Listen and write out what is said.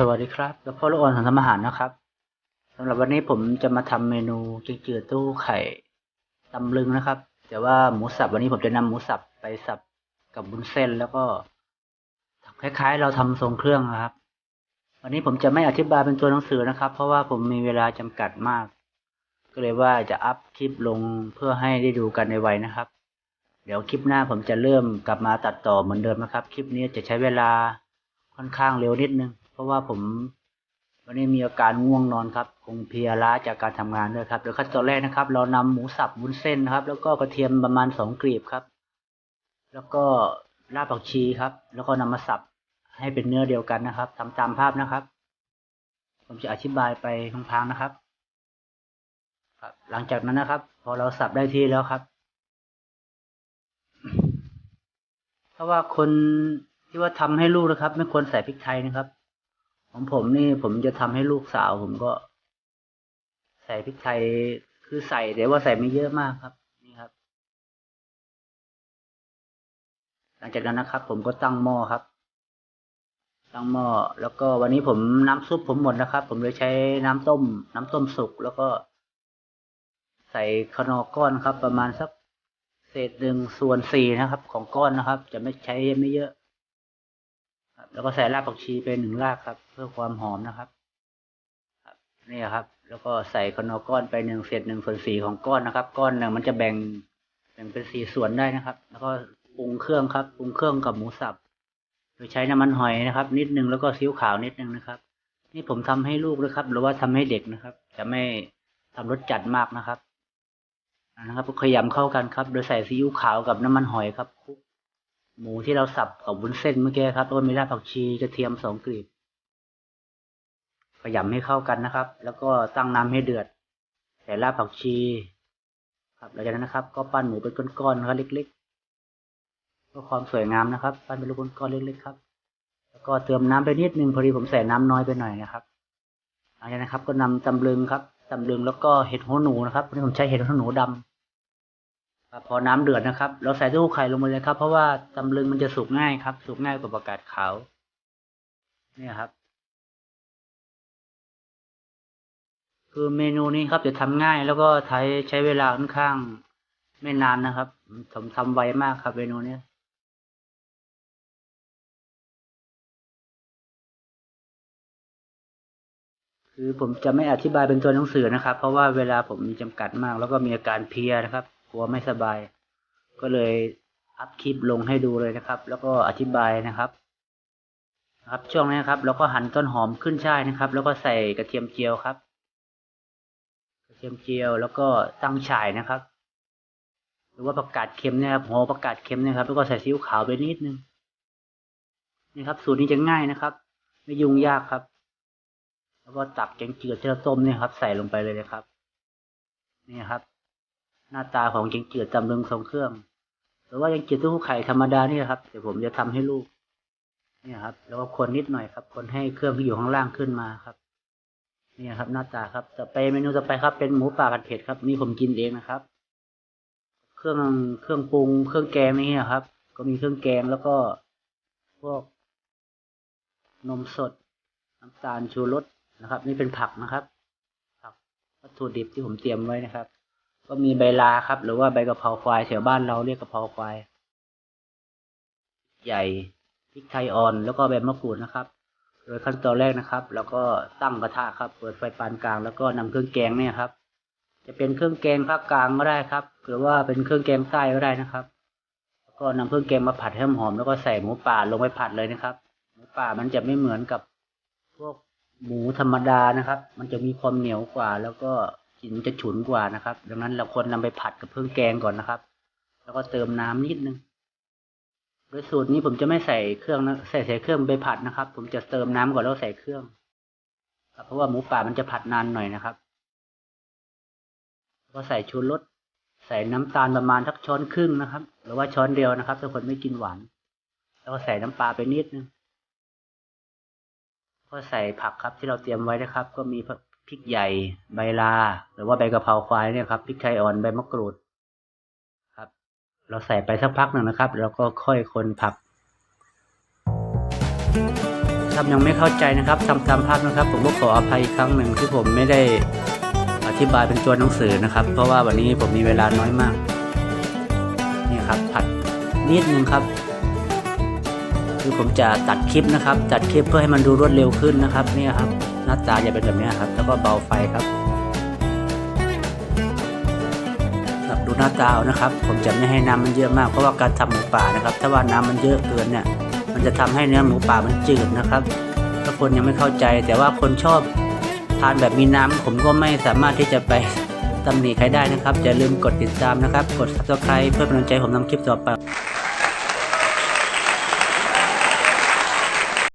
สวัสดีครับ แล้วพ่อลูกอ่อนทำอาหารนะครับสำหรับวันนี้ผมจะมาทำเมนูแกงจืดตู้ไข่ตำลึงนะครับ แต่ว่าหมูสับวันนี้ผมจะนำหมูสับไปสับกับบุญเส้นแล้วก็คล้าย ๆ เราทำทรงเครื่องนะครับ วันนี้ผมจะไม่อธิบายเป็นตัวหนังสือนะครับ เพราะว่าผมมีเวลาจำกัดมาก ก็เลยว่าจะอัพคลิปลงเพื่อให้ได้ดูกันในไวนะครับ เดี๋ยวคลิปหน้าผมจะเริ่มกลับมาตัดต่อเหมือนเดิมนะครับ คลิปนี้จะใช้เวลาค่อนข้างเร็วนิดนึง ราะว่าผมวันนี้มีอาการง่วงนอนครับ คงเพลียล้าจากการทำงานด้วยครับเดี๋ยวขั้นตอนแรกนะครับ เรานำหมูสับวุ้นเส้นนะครับ แล้วก็กระเทียมประมาณสองกลีบครับ แล้วก็รากผักชีครับ แล้วก็นำมาสับให้เป็นเนื้อเดียวกันนะครับทำตามภาพนะครับ ผมจะอธิบายไปพลางๆนะครับ ครับ หลังจากนั้นนะครับ พอเราสับได้ที่แล้วครับเพราะว่าคนที่ว่าทำให้ลูกนะครับ ไม่ควรใส่พริกไทยนะครับ ของผมนี่ผมจะทำให้ลูกสาว ผมก็ ใส่พริกไทยคือใส่แต่ว่าใส่ไม่เยอะมากครับ นี่ครับ หลังจากนั้นนะครับ ผมก็ตั้งหม้อครับ ตั้งหม้อแล้วก็วันนี้ผมน้ำซุปผมหมดนะครับ ผมเลยใช้น้ำต้ม น้ำต้มสุกแล้วก็ ใส่ขนอก้อนครับ ประมาณสักเศษหนึ่งส่วนสี่นะครับ ของก้อนนะครับ จะไม่ใช้ไม่เยอะ แล้วก็ใส่รากผักชีไปหนึ่งรากครับ เพื่อความหอมนะครับครับนี่ครับ แล้วก็ใส่ขนอก้อนไปหนึ่งเศษหนึ่งส่วนสี่ของก้อนนะครับ ก้อนหนึ่งมันจะแบ่งแบ่งเป็นสี่ส่วนได้นะครับ แล้วก็ปรุงเครื่องครับปรุงเครื่องกับหมูสับโดยใช้น้ำมันหอยนะครับ นิดนึงแล้วก็ซีอิ๊วขาวนิดนึงนะครับ นี่ผมทำให้ลูกนะครับ หรือว่าทำให้เด็กนะครับ จะไม่ทำรสจัดมากนะครับนะครับขยำเข้ากันครับ โดยใส่ซีอิ๊วขาวกับน้ำมันหอยครับคลุก หมูที่เราสับกับวุ้นเส้นเมื่อกี้ครับต้นมีรากผักชีกระเทียมสองกลีบขยำให้เข้ากันนะครับ แล้วก็ตั้งน้ำให้เดือดใส่รากผักชี ครับหลังจากนั้นนะครับ ก็ปั้นหมูเป็นก้อนๆครับเล็กๆเพื่อความสวยงามนะครับ ปั้นเป็นลูกก้อนๆเล็กๆครับ แล้วก็เติมน้ำไปนิดนึงพอดีผมใส่น้ำน้อยไปหน่อยนะครับหลังจากนั้นครับ ก็นำตำลึงครับตำลึงแล้วก็เห็ดหัวหนูนะครับวันนี้ผมใช้เห็ดหัวหนูดำ ครับพอน้ำเดือดนะครับ เราใส่เต้าหู้ไข่ลงไปเลยครับ เพราะว่าตำลึงมันจะสุกง่ายครับ สุกง่ายกว่าประกาศขาวเนี่ยครับ คือเมนูนี้ครับจะทำง่ายแล้วก็ใช้ใช้เวลาค่อนข้างไม่นานนะครับผมทำไวมากครับเมนูนี้คือผมจะไม่อธิบายเป็นตัวหนังสือนะครับ เพราะว่าเวลาผมมีจำกัดมาก แล้วก็มีอาการเพียนะครับ กลัวไม่สบาย ก็เลยอัพคลิปลงให้ดูเลยนะครับ แล้วก็อธิบายนะครับนะครับช่วงนี้ครับแล้วก็หั่นต้นหอมขึ้นช่ายนะครับ แล้วก็ใส่กระเทียมเจียวครับ กระเทียมเจียวแล้วก็ตั้งฉ่ายนะครับ หรือว่าประกาศเค็มเนี่ยครับหัวประกาศเค็มเนะครับ แล้วก็ใส่ซีอิ๊วขาวไปนิดนึงนี่ครับ สูตรนี้จะง่ายนะครับ ไม่ยุ่งยากครับ แล้วก็ตักแกงจืดที่เราต้มเนี่ยครับ ใส่ลงไปเลยนะครับ นี่ครับ หน้าตาของแกงจืดตำลึงทรงเครื่อง หรือว่าแกงจืดตู้ไข่ธรรมดานี่ครับเดี๋ยวผมจะทำให้ลูกนี่ครับ แล้วก็คนนิดหน่อยครับ คนให้เครื่องที่อยู่ข้างล่างขึ้นมาครับนี่ครับ หน้าตาครับต่อไปเมนูต่อไปครับ เป็นหมูป่าผัดเผ็ดครับนี่ผมกินเองนะครับ เครื่องเครื่องปรุง เครื่องแกงนี่ครับ ก็มีเครื่องแกงแล้วก็พวกนมสดน้ำตาลชูรสนะครับ นี่เป็นผักนะครับ ผักวัตถุดิบที่ผมเตรียมไว้นะครับ ก็มีใบลาครับ หรือว่าใบกะเพราควายแถวบ้านเราเรียกกะเพราควายใหญ่พริกไทยอ่อนแล้วก็ใบมะกรูดนะครับ โดยขั้นตอนแรกนะครับ แล้วก็ตั้งกระทะครับ เปิดไฟปานกลาง แล้วก็นำเครื่องแกงเนี่ยครับ จะเป็นเครื่องแกงภาคกลางก็ได้ครับ หรือว่าเป็นเครื่องแกงใต้ก็ได้นะครับ แล้วก็นำเครื่องแกงมาผัดให้หอมแล้วก็ใส่หมูป่าลงไปผัดเลยนะครับ หมูป่ามันจะไม่เหมือนกับพวกหมูธรรมดานะครับ มันจะมีความเหนียวกว่าแล้วก็ กลิ่นจะฉุนกว่านะครับ ดังนั้นเราควรนำไปผัดกับเครื่องแกงก่อนนะครับ แล้วก็เติมน้ำนิดนึง โดยสูตรนี้ผมจะไม่ใส่เครื่องนะใส่ใส่เครื่องไปผัดนะครับ ผมจะเติมน้ำก่อนแล้วใส่เครื่องเพราะว่าหมูป่ามันจะผัดนานหน่อยนะครับ ก็ใส่ชูรสใส่น้ำตาลประมาณทักช้อนครึ่งนะครับ หรือว่าช้อนเดียวนะครับ ถ้าคนไม่กินหวาน แล้วก็ใส่น้ำปลาไปนิดนึง ก็ใส่ผักครับที่เราเตรียมไว้นะครับ ก็มี พริกใหญ่ ใบลา หรือว่าใบกะเพราควายเนี่ยครับพริกไทยอ่อนใบมะกรูดครับ เราใส่ไปสักพักหนึ่งนะครับ แล้วก็ค่อยคนผักทำยังไม่เข้าใจนะครับทำตามภาพนะครับ ผมก็ขออภัยอีกครั้งหนึ่งที่ผมไม่ได้อธิบายเป็นตัวหนังสือนะครับ เพราะว่าวันนี้ผมมีเวลาน้อยมาก นี่ครับผัดนิดนึงครับ คือผมจะตัดคลิปนะครับ ตัดคลิปเพื่อให้มันดูรวดเร็วขึ้นนะครับ เนี่ยครับ หน้าตาจะเป็นแบบนี้ครับ แล้วก็เบาไฟครับครับดูหน้าตาเอานะครับ ผมจะไม่ให้น้ำมันเยอะมากเพราะว่าการทำหมูป่านะครับ ถ้าว่าน้ำมันเยอะเกินเนี่ย มันจะทำให้เนื้อหมูป่ามันจืดนะครับ ถ้าคนยังไม่เข้าใจ แต่ว่าคนชอบทานแบบมีน้ำผมก็ไม่สามารถที่จะไปตำหนิใครได้นะครับอย่าลืมกดติดตามนะครับ กด subscribe เพื่อเป็นกำลังใจผมทำคลิปต่อไป